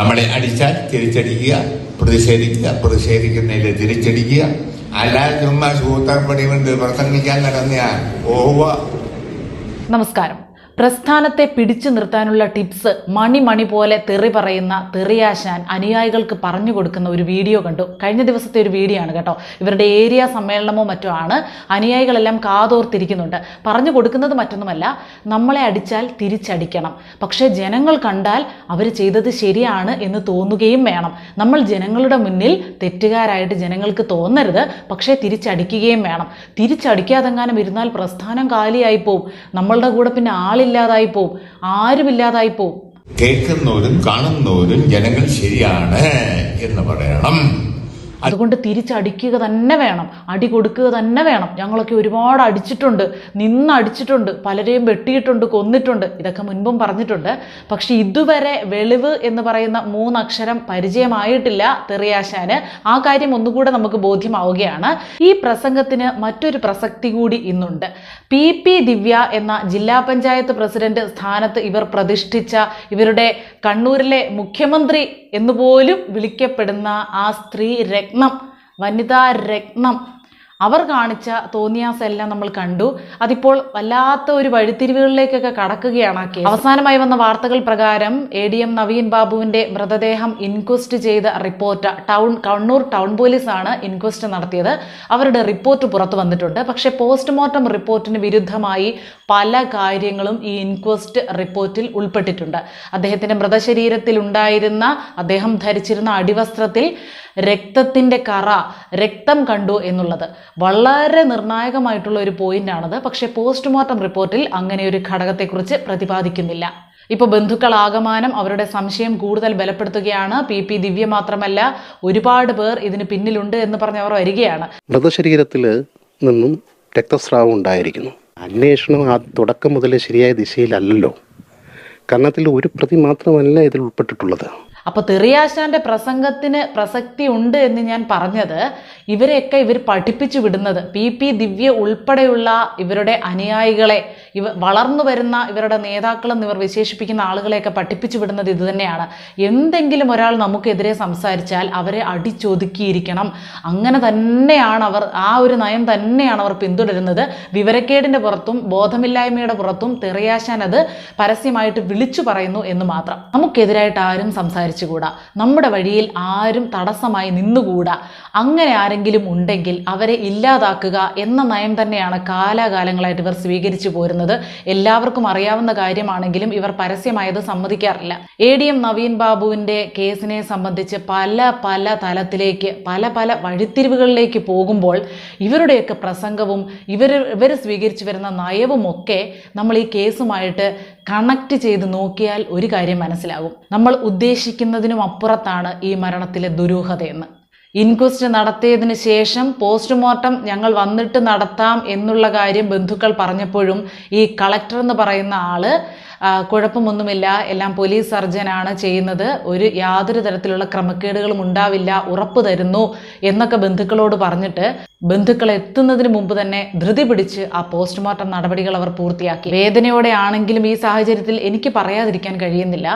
നമ്മളെ അടിച്ചാൽ തിരിച്ചടിക്കുക പ്രതിഷേധിക്കുക പ്രതിഷേധിക്കുന്നതിൽ തിരിച്ചടിക്കുക. അല്ലാതെ ചുമ്മാ സൂത്രപ്പടി കൊണ്ട് പ്രസംഗിക്കാൻ നടന്ന ഓവ. നമസ്കാരം. പ്രസ്ഥാനത്തെ പിടിച്ചു നിർത്താനുള്ള ടിപ്സ് മണി മണി പോലെ തെറി പറയുന്ന തെറിയാശാൻ അനുയായികൾക്ക് പറഞ്ഞു കൊടുക്കുന്ന ഒരു വീഡിയോ കണ്ടു. കഴിഞ്ഞ ദിവസത്തെ ഒരു വീഡിയോ ആണ് കേട്ടോ. ഇവരുടെ ഏരിയ സമ്മേളനമോ മറ്റോ ആണ്. അനുയായികളെല്ലാം കാതോർത്തിരിക്കുന്നുണ്ട്. പറഞ്ഞു കൊടുക്കുന്നത് മറ്റൊന്നുമല്ല നമ്മളെ അടിച്ചാൽ തിരിച്ചടിക്കണം. പക്ഷേ ജനങ്ങൾ കണ്ടാൽ അവർ ചെയ്തത് ശരിയാണ് എന്ന് തോന്നുകയും വേണം. നമ്മൾ ജനങ്ങളുടെ മുന്നിൽ തെറ്റുകാരായിട്ട് ജനങ്ങൾക്ക് തോന്നരുത് പക്ഷേ തിരിച്ചടിക്കുകയും വേണം. തിരിച്ചടിക്കാതെങ്ങാനും ഇരുന്നാൽ പ്രസ്ഥാനം കാലിയായി പോവും. നമ്മളുടെ കൂടെ പിന്നെ ആളില്ലാതായി പോവും. ആരും ഇല്ലാതായി പോവും. കേൾക്കുന്നവരും കാണുന്നവരും ജനങ്ങൾ ശരിയാണ് എന്ന് പറയണം. അതുകൊണ്ട് തിരിച്ചടിക്കുക തന്നെ വേണം. അടി കൊടുക്കുക തന്നെ വേണം. ഞങ്ങളൊക്കെ ഒരുപാട് അടിച്ചിട്ടുണ്ട്. നിന്ന് അടിച്ചിട്ടുണ്ട്. പലരെയും വെട്ടിയിട്ടുണ്ട് കൊന്നിട്ടുണ്ട്. ഇതൊക്കെ മുൻപും പറഞ്ഞിട്ടുണ്ട്. പക്ഷെ ഇതുവരെ വെളിവ് എന്ന് പറയുന്ന മൂന്നക്ഷരം പരിചയമായിട്ടില്ല തെറിയാശാന്. ആ കാര്യം ഒന്നുകൂടെ നമുക്ക് ബോധ്യമാവുകയാണ്. ഈ പ്രസംഗത്തിന് മറ്റൊരു പ്രസക്തി കൂടി ഇന്നുണ്ട്. പി പി ദിവ്യ എന്ന ജില്ലാ പഞ്ചായത്ത് പ്രസിഡന്റ് സ്ഥാനത്ത് ഇവർ പ്രതിഷ്ഠിച്ച ഇവരുടെ കണ്ണൂരിലെ മുഖ്യമന്ത്രി എന്നുപോലും വിളിക്കപ്പെടുന്ന ആ സ്ത്രീ രത്നം വനിതാ രത്നം. അവർ കാണിച്ച തോന്നിയാസെല്ലാം നമ്മൾ കണ്ടു. അതിപ്പോൾ വല്ലാത്ത ഒരു വഴിത്തിരിവുകളിലേക്കൊക്കെ കടക്കുകയാണ് ആ കേസ്. അവസാനമായി വന്ന വാർത്തകൾ പ്രകാരം എ ഡി എം നവീൻ ബാബുവിന്റെ മൃതദേഹം ഇൻക്വസ്റ്റ് ചെയ്ത റിപ്പോർട്ട് ടൗൺ കണ്ണൂർ ടൗൺ പോലീസാണ് ഇൻക്വസ്റ്റ് നടത്തിയത്. അവരുടെ റിപ്പോർട്ട് പുറത്തു വന്നിട്ടുണ്ട്. പക്ഷേ പോസ്റ്റ്മോർട്ടം റിപ്പോർട്ടിന് വിരുദ്ധമായി പല കാര്യങ്ങളും ഈ ഇൻക്വസ്റ്റ് റിപ്പോർട്ടിൽ ഉൾപ്പെട്ടിട്ടുണ്ട്. അദ്ദേഹത്തിന്റെ മൃതശരീരത്തിൽ ഉണ്ടായിരുന്ന അദ്ദേഹം ധരിച്ചിരുന്ന അടിവസ്ത്രത്തിൽ രക്തത്തിന്റെ കറ രക്തം കണ്ടു എന്നുള്ളത്. വളരെ നിർണായകമായിട്ടുള്ള ഒരു പോയിന്റാണത് പക്ഷേ പോസ്റ്റ്മോർട്ടം റിപ്പോർട്ടിൽ അങ്ങനെ ഒരു ഘടകത്തെക്കുറിച്ച് പ്രതിപാദിക്കുന്നില്ല. ഇപ്പോൾ ബന്ധുക്കളാകമാനം അവരുടെ സംശയം കൂടുതൽ ബലപ്പെടുത്തുകയാണ്. പി പി ദിവ്യ മാത്രമല്ല ഒരുപാട് പേർ ഇതിന് പിന്നിലുണ്ട് എന്ന് പറഞ്ഞ് അവർ വരികയാണ്. മൃതശരീരത്തിൽ നിന്നും രക്തസ്രാവം ഉണ്ടായിരിക്കുന്നു. അന്വേഷണം ആ തുടക്കം മുതൽ ശരിയായ ദിശയിലല്ലല്ലോ. കാരണത്തിൽ ഒരു പ്രതി മാത്രമല്ല ഇതിൽ ഉൾപ്പെട്ടിട്ടുള്ളത്. അപ്പോൾ തെറിയാശാന്റെ പ്രസംഗത്തിന് പ്രസക്തി ഉണ്ട് എന്ന് ഞാൻ പറഞ്ഞത്. ഇവരെയൊക്കെ ഇവർ പഠിപ്പിച്ചു വിടുന്നത്. പി പി ദിവ്യ ഉൾപ്പെടെയുള്ള ഇവരുടെ അനുയായികളെ ഇവ വളർന്നു വരുന്ന ഇവരുടെ നേതാക്കളെന്ന് ഇവർ വിശേഷിപ്പിക്കുന്ന ആളുകളെയൊക്കെ പഠിപ്പിച്ചു വിടുന്നത് ഇതുതന്നെയാണ് എന്തെങ്കിലും ഒരാൾ നമുക്കെതിരെ സംസാരിച്ചാൽ അവരെ അടിച്ചൊതുക്കിയിരിക്കണം. അങ്ങനെ തന്നെയാണ് അവർ ആ ഒരു നയം തന്നെയാണ് അവർ പിന്തുടരുന്നത്. വിവരക്കേടിന്റെ പുറത്തും ബോധമില്ലായ്മയുടെ പുറത്തും തെറിയാശാൻ അത് പരസ്യമായിട്ട് വിളിച്ചു പറയുന്നു എന്ന് മാത്രം. നമുക്കെതിരായിട്ട് ആരും സംസാരിച്ചുകൂടാ. നമ്മുടെ വഴിയിൽ ആരും തടസ്സമായി നിന്നുകൂടാ. അങ്ങനെ ആരെങ്കിലും ഉണ്ടെങ്കിൽ അവരെ ഇല്ലാതാക്കുക എന്ന നയം തന്നെയാണ് കാലാകാലങ്ങളായിട്ട് ഇവർ സ്വീകരിച്ചു പോരുന്നത്. എല്ലാവർക്കും അറിയാവുന്ന കാര്യമാണെങ്കിലും ഇവർ പരസ്യമായത് സമ്മതിക്കാറില്ല. എ ഡി എം നവീൻ ബാബുവിന്റെ കേസിനെ സംബന്ധിച്ച് പല പല തലത്തിലേക്ക് പല പല വഴിത്തിരിവുകളിലേക്ക് പോകുമ്പോൾ ഇവരുടെയൊക്കെ പ്രസംഗവും ഇവർ ഇവർ സ്വീകരിച്ചു വരുന്ന നയവുമൊക്കെ നമ്മൾ ഈ കേസുമായിട്ട് കണക്ട് ചെയ്ത് നോക്കിയാൽ ഒരു കാര്യം മനസ്സിലാകും. നമ്മൾ ഉദ്ദേശിക്കുന്നതിനും അപ്പുറത്താണ് ഈ മരണത്തിലെ ദുരൂഹതയെന്ന്. ഇൻക്വസ്റ്റ് നടത്തിയതിന് ശേഷം പോസ്റ്റ്മോർട്ടം ഞങ്ങൾ വന്നിട്ട് നടത്താം എന്നുള്ള കാര്യം ബന്ധുക്കൾ പറഞ്ഞപ്പോഴും ഈ കളക്ടർ എന്ന് പറയുന്ന ആൾ ആ, കുഴപ്പമൊന്നുമില്ല. എല്ലാം പോലീസ് സർജനാണ് ചെയ്യുന്നത്. ഒരു യാതൊരു തരത്തിലുള്ള ക്രമക്കേടുകളും ഉണ്ടാവില്ല. ഉറപ്പ് തരുന്നു എന്നൊക്കെ ബന്ധുക്കളോട് പറഞ്ഞിട്ട് ബന്ധുക്കൾ എത്തുന്നതിന് മുമ്പ് തന്നെ ധൃതി പിടിച്ച് ആ പോസ്റ്റ്മോർട്ടം നടപടികൾ അവർ പൂർത്തിയാക്കി. വേദനയോടെ ആണെങ്കിലും ഈ സാഹചര്യത്തിൽ എനിക്ക് പറയാതിരിക്കാൻ കഴിയുന്നില്ല.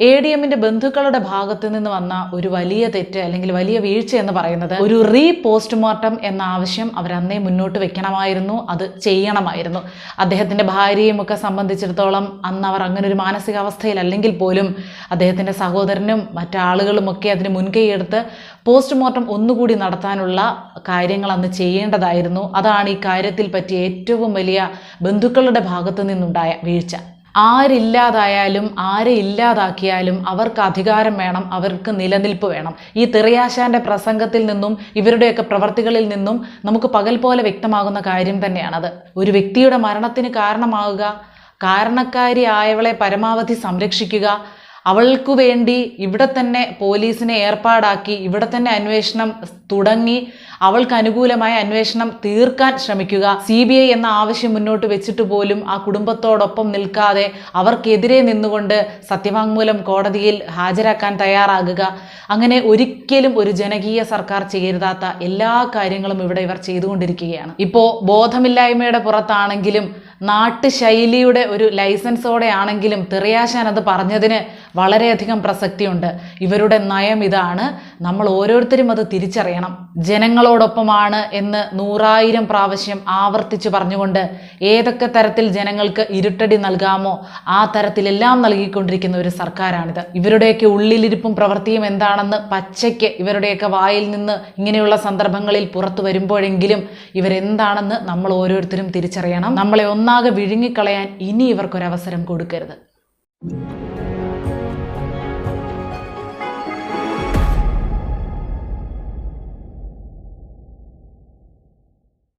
എ ഡി എമ്മിന്റെ ബന്ധുക്കളുടെ ഭാഗത്ത് നിന്ന് വന്ന ഒരു വലിയ തെറ്റ് അല്ലെങ്കിൽ വലിയ വീഴ്ച എന്ന് പറയുന്നത് ഒരു റീ പോസ്റ്റ്മോർട്ടം എന്ന ആവശ്യം അവർ അന്നേ മുന്നോട്ട് വെക്കണമായിരുന്നു. അത് ചെയ്യണമായിരുന്നു. അദ്ദേഹത്തിന്റെ ഭാര്യയും ഒക്കെ സംബന്ധിച്ചിടത്തോളം അന്ന് അവർ അങ്ങനെ ഒരു മാനസികാവസ്ഥയിലല്ലെങ്കിൽ പോലും അദ്ദേഹത്തിന്റെ സഹോദരനും മറ്റാളുകളും ഒക്കെ അതിന് മുൻകൈയെടുത്ത് പോസ്റ്റ്മോർട്ടം ഒന്നുകൂടി നടത്താനുള്ള കാര്യങ്ങൾ അന്ന് ചെയ്യേണ്ടതായിരുന്നു. അതാണ് ഈ കാര്യത്തിൽ പറ്റിയ ഏറ്റവും വലിയ ബന്ധുക്കളുടെ ഭാഗത്തു നിന്നുണ്ടായ വീഴ്ച. ആരില്ലാതായാലും ആരെ ഇല്ലാതാക്കിയാലും അവർക്ക് അധികാരം വേണം അവർക്ക് നിലനിൽപ്പ് വേണം. ഈ തെറിയാശാന്റെ പ്രസംഗത്തിൽ നിന്നും ഇവരുടെയൊക്കെ പ്രവർത്തികളിൽ നിന്നും നമുക്ക് പകൽ പോലെ വ്യക്തമാകുന്ന കാര്യം തന്നെയാണത്. ഒരു വ്യക്തിയുടെ മരണത്തിന് കാരണമാവുക കാരണക്കാരിയായവളെ പരമാവധി സംരക്ഷിക്കുക അവൾക്കു വേണ്ടി ഇവിടെ തന്നെ പോലീസിനെ ഏർപ്പാടാക്കി ഇവിടെ തന്നെ അന്വേഷണം തുടങ്ങി അവൾക്ക് അനുകൂലമായ അന്വേഷണം തീർക്കാൻ ശ്രമിക്കുക. സി ബി ഐ എന്ന ആവശ്യം മുന്നോട്ട് വെച്ചിട്ട് പോലും ആ കുടുംബത്തോടൊപ്പം നിൽക്കാതെ അവർക്കെതിരെ നിന്നുകൊണ്ട് സത്യവാങ്മൂലം കോടതിയിൽ ഹാജരാക്കാൻ തയ്യാറാകുക. അങ്ങനെ ഒരിക്കലും ഒരു ജനകീയ സർക്കാർ ചെയ്യരുതാത്ത എല്ലാ കാര്യങ്ങളും ഇവിടെ ഇവർ ചെയ്തുകൊണ്ടിരിക്കുകയാണ്. ഇപ്പോൾ ബോധമില്ലായ്മയുടെ പുറത്താണെങ്കിലും നാട്ടുശൈലിയുടെ ഒരു ലൈസൻസോടെ ആണെങ്കിലും തെറിയാശാൻ അത് പറഞ്ഞതിന് വളരെയധികം പ്രസക്തിയുണ്ട്. ഇവരുടെ നയം ഇതാണ്. നമ്മൾ ഓരോരുത്തരും അത് തിരിച്ചറിയണം. ജനങ്ങളോടൊപ്പമാണ് എന്ന് നൂറായിരം പ്രാവശ്യം ആവർത്തിച്ച് പറഞ്ഞുകൊണ്ട് ഏതൊക്കെ തരത്തിൽ ജനങ്ങൾക്ക് ഇരുട്ടടി നൽകാമോ ആ തരത്തിലെല്ലാം നൽകിക്കൊണ്ടിരിക്കുന്ന ഒരു സർക്കാരാണിത്. ഇവരുടെയൊക്കെ ഉള്ളിലിരിപ്പും പ്രവൃത്തിയും എന്താണെന്ന് പച്ചയ്ക്ക് ഇവരുടെയൊക്കെ വായിൽ നിന്ന് ഇങ്ങനെയുള്ള സന്ദർഭങ്ങളിൽ പുറത്തു വരുമ്പോഴെങ്കിലും ഇവരെന്താണെന്ന് നമ്മൾ ഓരോരുത്തരും തിരിച്ചറിയണം. നമ്മളെ ഒന്നാകെ വിഴുങ്ങിക്കളയാൻ ഇനി ഇവർക്കൊരവസരം കൊടുക്കരുത്.